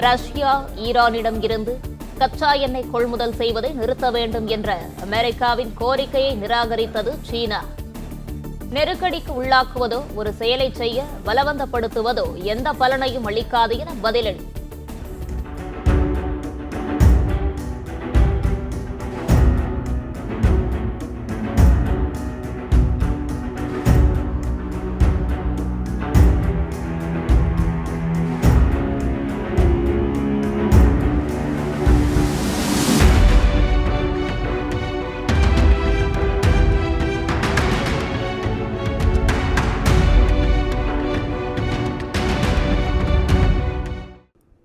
Russia ஈரானிடம் இருந்து கச்சா எண்ணெய் கொள்முதல் செய்வதை நிறுத்த வேண்டும் என்ற அமெரிக்காவின் கோரிக்கையை நிராகரித்தது சீனா. நெருக்கடிக்கு உள்ளாக்குவதோ ஒரு செயலை செய்ய பலவந்தப்படுத்துவதோ எந்த பலனையும் அளிக்காது என பதிலளி